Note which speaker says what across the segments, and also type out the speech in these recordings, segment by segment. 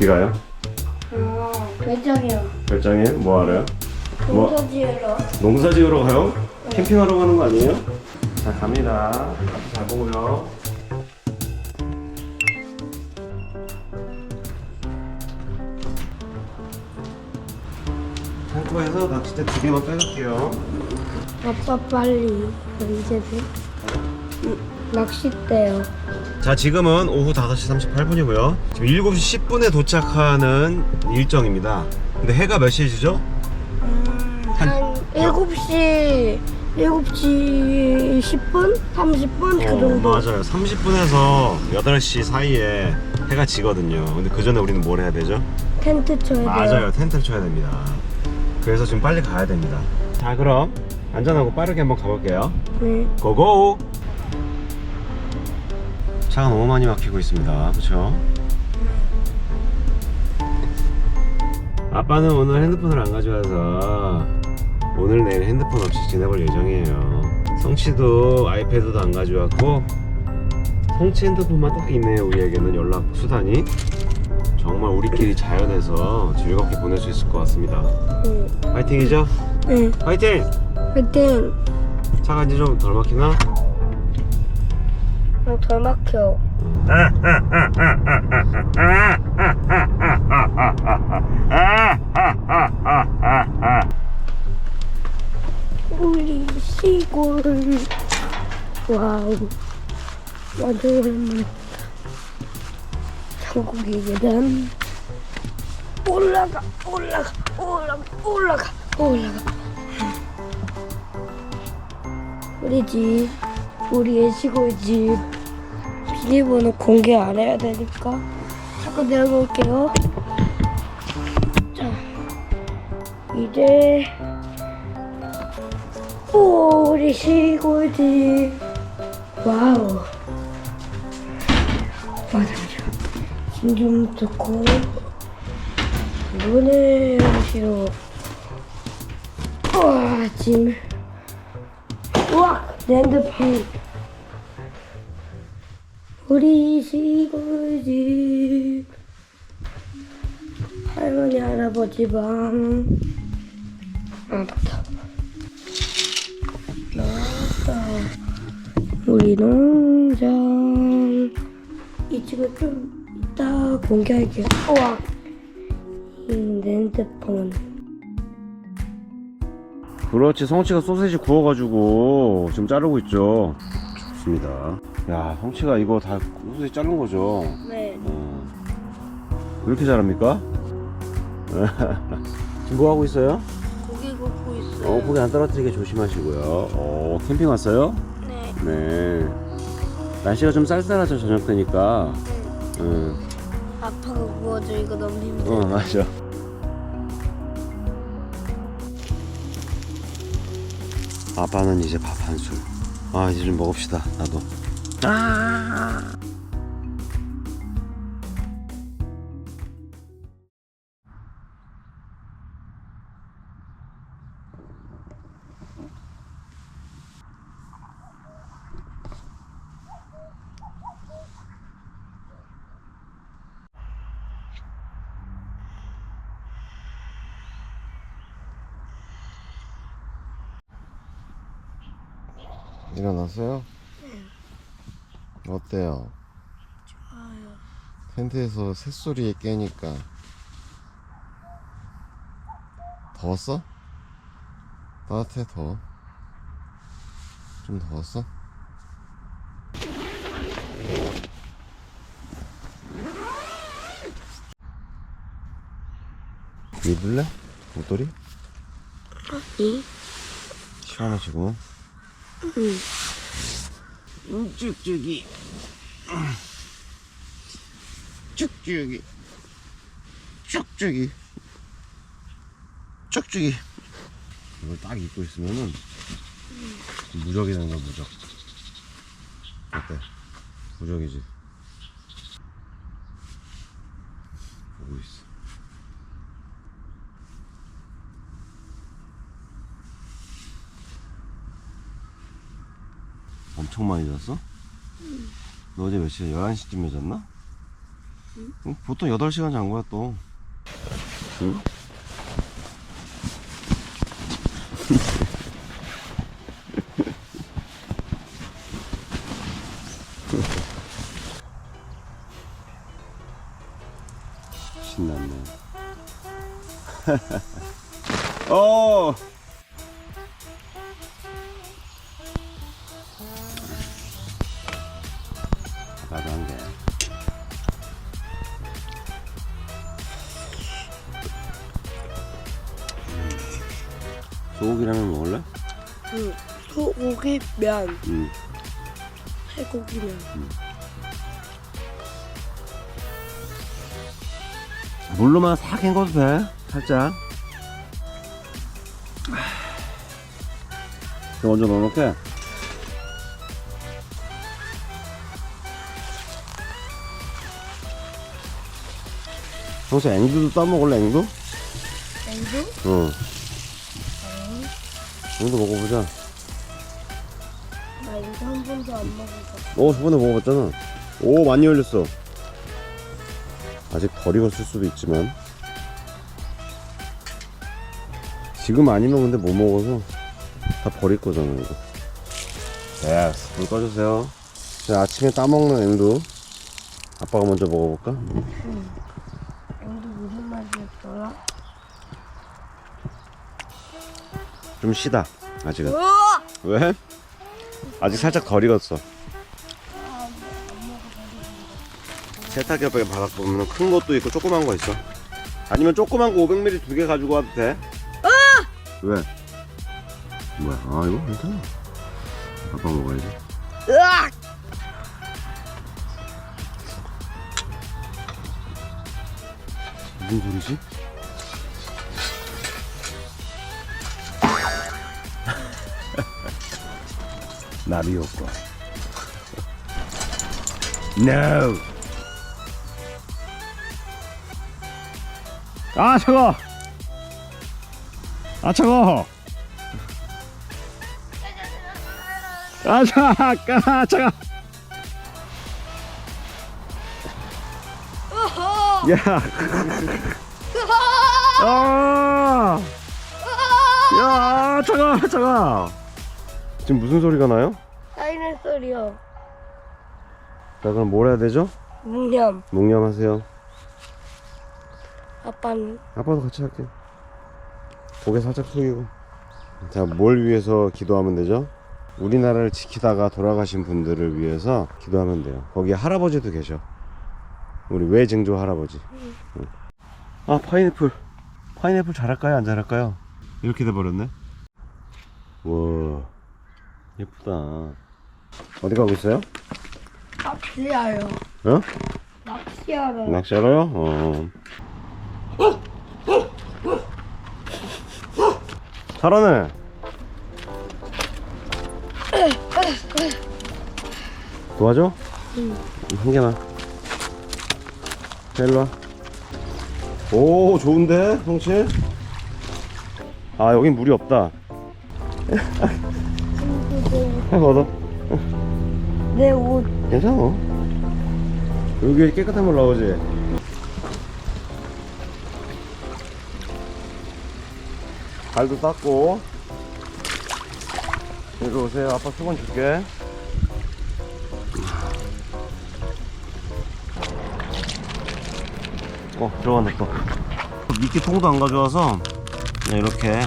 Speaker 1: 어디 가요?
Speaker 2: 아, 배짱이요.
Speaker 1: 별장에 뭐 하래요? 뭐
Speaker 2: 동서지으러.
Speaker 1: 농사 지으러 가요? 캠핑하러 가는 거 아니에요? 자 갑니다. 앞에 잘 보고요. 창고에서 낚싯대 두 개만 빼갈게요.
Speaker 2: 아빠 빨리. 언제 돼? 응, 낚싯대요.
Speaker 1: 자 지금은 오후 5시 38분이고요 지금 7시 10분에 도착하는 일정입니다 근데 해가 몇 시에 지죠?
Speaker 2: 한 7시, 7시 10분? 30분? 그 정도.
Speaker 1: 어, 맞아요 30분에서 8시 사이에 해가 지거든요 근데 그 전에 우리는 뭘 해야 되죠?
Speaker 2: 텐트 쳐야 돼요.
Speaker 1: 맞아요 텐트를 쳐야 됩니다 그래서 지금 빨리 가야 됩니다 자 그럼 안전하고 빠르게 한번 가볼게요
Speaker 2: 네.
Speaker 1: 고고 차가 너무 많이 막히고 있습니다 그쵸? 아빠는 오늘 핸드폰을 안 가져와서 오늘 내일 핸드폰 없이 지내볼 예정이에요 성치도 아이패드도 안 가져왔고 성치 핸드폰만 딱 있네요 우리에게는 연락 수단이 정말 우리끼리 자연에서 즐겁게 보낼 수 있을 것 같습니다
Speaker 2: 네.
Speaker 1: 파이팅이죠?
Speaker 2: 네.
Speaker 1: 파이팅!
Speaker 2: 화이팅!
Speaker 1: 차가 이제 좀 덜 막히나?
Speaker 2: 어, 덜 막혀. 우리 시골. 와우. 완전 오랜만에. 천국의 계단. 올라가, 올라가, 올라가, 올라가, 올라가. 우리 집, 우리의 시골 집. 비밀번호 공개 안 해야 되니까 잠깐 내려놓을게요. 자, 이제 우리 시골집. 와우. 맞아 맞아 힘좀 좋고. 눈을 싫어 우와 짐. 우와 내 핸드폰 우리 시골집. 할머니 할아버지 방. 아, 맞다. 나왔다. 우리 농장. 이 집을 좀 이따 공개할게요. 우와. 이내 핸드폰.
Speaker 1: 그렇지. 성치가 소세지 구워가지고 지금 자르고 있죠. 좋습니다 야 성치가 이거 다 소세지 자른 거죠?
Speaker 2: 네.
Speaker 1: 어. 왜 이렇게 잘합니까? 지금 뭐 하고 있어요?
Speaker 2: 고기 굽고 있어요.
Speaker 1: 어 고기 안 떨어뜨리게 조심하시고요. 어 캠핑 왔어요?
Speaker 2: 네.
Speaker 1: 네. 날씨가 좀 쌀쌀하죠 저녁 때니까. 응.
Speaker 2: 아빠가 구워줘. 이거 너무 힘들어.
Speaker 1: 어 맞아. 아빠는 이제 밥 한 술. 아 이제 좀 먹읍시다 나도 일어났어요? 어때요?
Speaker 2: 좋아요
Speaker 1: 텐트에서 새소리에 깨니까 더웠어? 따뜻해 더워? 좀 더웠어? 입을래? 목도리?
Speaker 2: 이?
Speaker 1: 시원하시고
Speaker 2: 응
Speaker 1: 음, 쭉쭉이 쭉쭉이. 쭉쭉이. 쭉쭉이. 이걸 딱 입고 있으면은 무적이 거야 무적. 어때? 무적이지 보고 있어 엄청 많이 잤어? 너 어제 몇 시에 11시쯤에 잤나? 어, 보통 8시간 잔 거야 또 응? 신났네 어 소고기라면 먹을래?
Speaker 2: 응. 소고기 면,
Speaker 1: 응.
Speaker 2: 해고기 면.
Speaker 1: 물로만 싹 헹궈도 돼. 살짝. 이거 먼저 넣어놓게. 평소에 앵두도 떠먹을래, 앵두?
Speaker 2: 앵두?
Speaker 1: 응. 앵두 먹어보자.
Speaker 2: 나 앵두 한 번도 안 먹어봤어.
Speaker 1: 오, 저번에 먹어봤잖아. 오, 많이 열렸어. 아직 덜 익었을 수도 있지만. 지금 아니면 근데 못 먹어서 다 버릴 거잖아, 이거. 됐어. 불 꺼주세요. 자, 아침에 따먹는 앵두. 아빠가 먼저 먹어볼까?
Speaker 2: 앵두 무슨 맛이었더라?
Speaker 1: 좀 시다, 아직은.
Speaker 2: 우와!
Speaker 1: 왜? 아직 살짝 덜 익었어. 세탁기 옆에 바닥 보면 큰 것도 있고 조그만 거 있어. 아니면 조그만 거 500ml 두 개 가지고 와도 돼. 왜? 뭐야? 아 이거 괜찮아. 아빠 먹어야지.
Speaker 2: 으악!
Speaker 1: 무슨 소리지? 나비 효과. No. 아 차가. 아 차가. 아 차가. 아 차가. 야. 아. 야 차가 차가. 지금 무슨 소리가 나요?
Speaker 2: 사이렌 소리요.
Speaker 1: 자 그럼 뭘 해야 되죠?
Speaker 2: 묵념.
Speaker 1: 농념하세요.
Speaker 2: 아빠는
Speaker 1: 아빠도 같이 할게. 고개 살짝 숙이고. 자, 뭘 위해서 기도하면 되죠? 우리나라를 지키다가 돌아가신 분들을 위해서 기도하면 돼요. 거기에 할아버지도 계셔. 우리 외증조 할아버지. 응. 아, 파인애플. 파인애플 잘할까요? 안 잘할까요? 이렇게 돼버렸네. 와, 예쁘다. 어디 가고 있어요?
Speaker 2: 낚시하요.
Speaker 1: 어?
Speaker 2: 낚시하러.
Speaker 1: 낚시하러요? 어. 잘하네. 도와줘?
Speaker 2: 응.
Speaker 1: 한 개만. 자, 일로 와. 오, 좋은데, 성치? 아, 여긴 물이 없다. 한번 얻어.
Speaker 2: 내 옷.
Speaker 1: 괜찮아. 여기 깨끗한 물 나오지? 발도 닦고. 이리 오세요. 아빠 수건 줄게. 어, 들어간다 또. 미끼 통도 안 가져와서 그냥 이렇게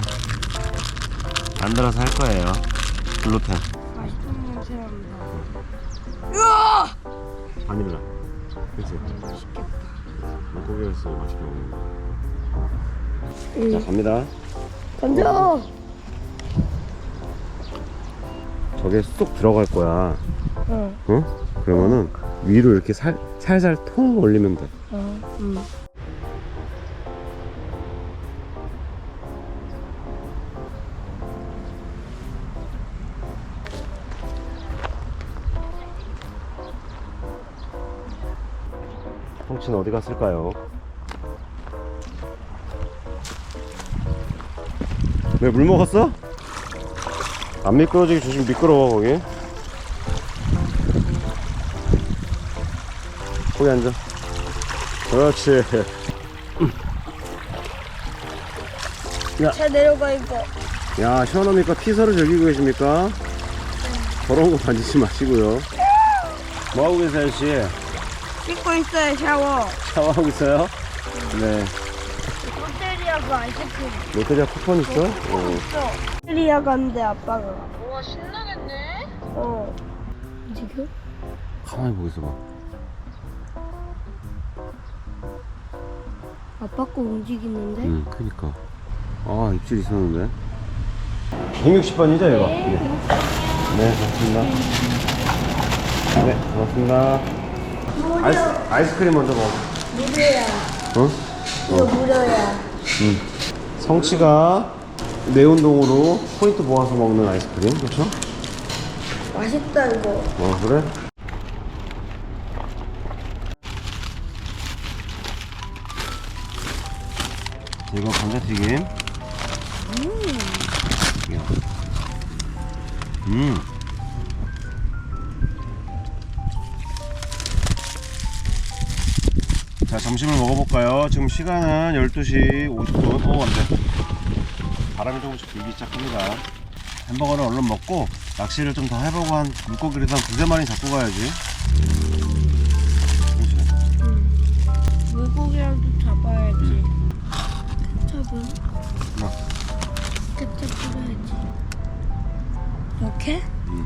Speaker 1: 만들어서 할 거예요. 글루텐.
Speaker 2: 맛있는 냄새 난다.
Speaker 1: 바닐라. 그치? 맛보기였어 맛있게 먹는 거. 자, 갑니다.
Speaker 2: 던져.
Speaker 1: 저게 쏙 들어갈 거야.
Speaker 2: 응.
Speaker 1: 어? 그러면은 위로 이렇게 살, 살살 통 올리면 돼.
Speaker 2: 어. 응.
Speaker 1: 통치는 어디 갔을까요? 왜 물 먹었어? 안 미끄러지게 조심 미끄러워 거기 거기 앉아 그렇지.
Speaker 2: 잘 내려가 이거.
Speaker 1: 야, 시원합니까? 피서를 즐기고 계십니까? 더러운 거 만지지 마시고요. 뭐 하고 계세요, 씨?
Speaker 2: 씻고 있어요 샤워.
Speaker 1: 샤워하고 있어요? 네.
Speaker 2: 롯데리아가 아이스크림
Speaker 1: 롯데리아 쿠폰 있어? 어.
Speaker 2: 있어. 롯데리아 간대 아빠가.
Speaker 3: 와 신나겠네.
Speaker 2: 어. 지금?
Speaker 1: 가만히 보고 있어봐.
Speaker 2: 아빠 거 움직이는데?
Speaker 1: 응, 그니까. 아, 입질 있었는데. 160번이죠, 이거? 네. 네, 고맙습니다. 네, 고맙습니다. 아이스, 아이스크림 먼저 먹어.
Speaker 2: 무료야.
Speaker 1: 어?
Speaker 2: 이거 무료야.
Speaker 1: 응. 성치가 내운동으로 포인트 모아서 먹는 아이스크림, 그렇죠?
Speaker 2: 맛있다 이거.
Speaker 1: 어, 그래? 이거 감자튀김. 음. 음. 자, 점심을 먹어볼까요? 지금 시간은 12시 50분. 오, 안 돼. 바람이 조금씩 불기 시작합니다. 햄버거를 얼른 먹고 낚시를 좀 더 해보고 한 물고기를 한 두세 마리 잡고 가야지. 그치?
Speaker 2: 물고기라도 잡아야지. 케첩은?
Speaker 1: 나.
Speaker 2: 케첩 뿌려야지. 이렇게?
Speaker 1: 응.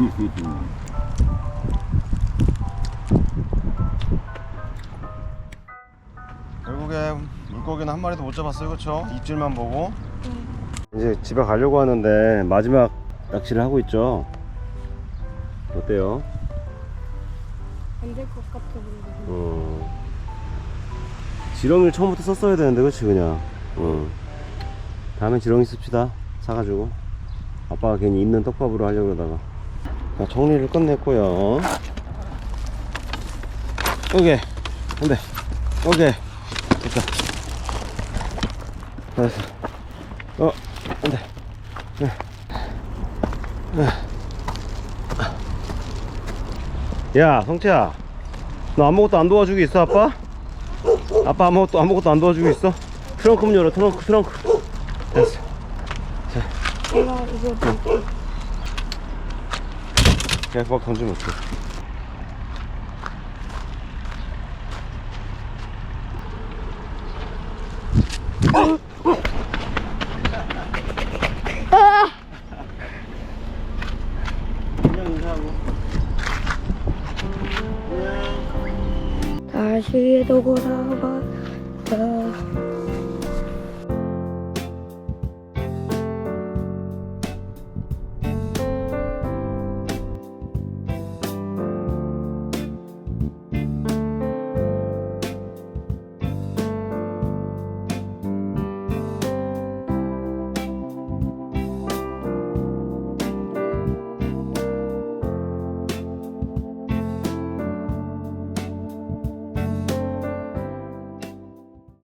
Speaker 1: 결국에 물고기는 한 마리도 못 잡았어요, 그렇죠? 입질만 보고. 이제 집에 가려고 하는데 마지막 낚시를 하고 있죠. 어때요?
Speaker 2: 안 될 것 같아 근데.
Speaker 1: 어. 지렁이를 처음부터 썼어야 되는데, 그렇지 그냥. 어. 다음에 지렁이 씁시다. 사가지고. 아빠가 괜히 있는 떡밥으로 하려고 그러다가. 자, 정리를 끝냈고요. 오케이. 안 돼. 오케이. 됐다. 됐어. 어, 안 돼. 야, 성태야. 너 아무것도 안 도와주고 있어, 아빠? 아빠 아무것도, 아무것도 안 도와주고 있어? 트렁크 문 열어, 트렁크, 트렁크. 됐어.
Speaker 2: 내가 이거 좀
Speaker 1: 그냥 막 던지면 어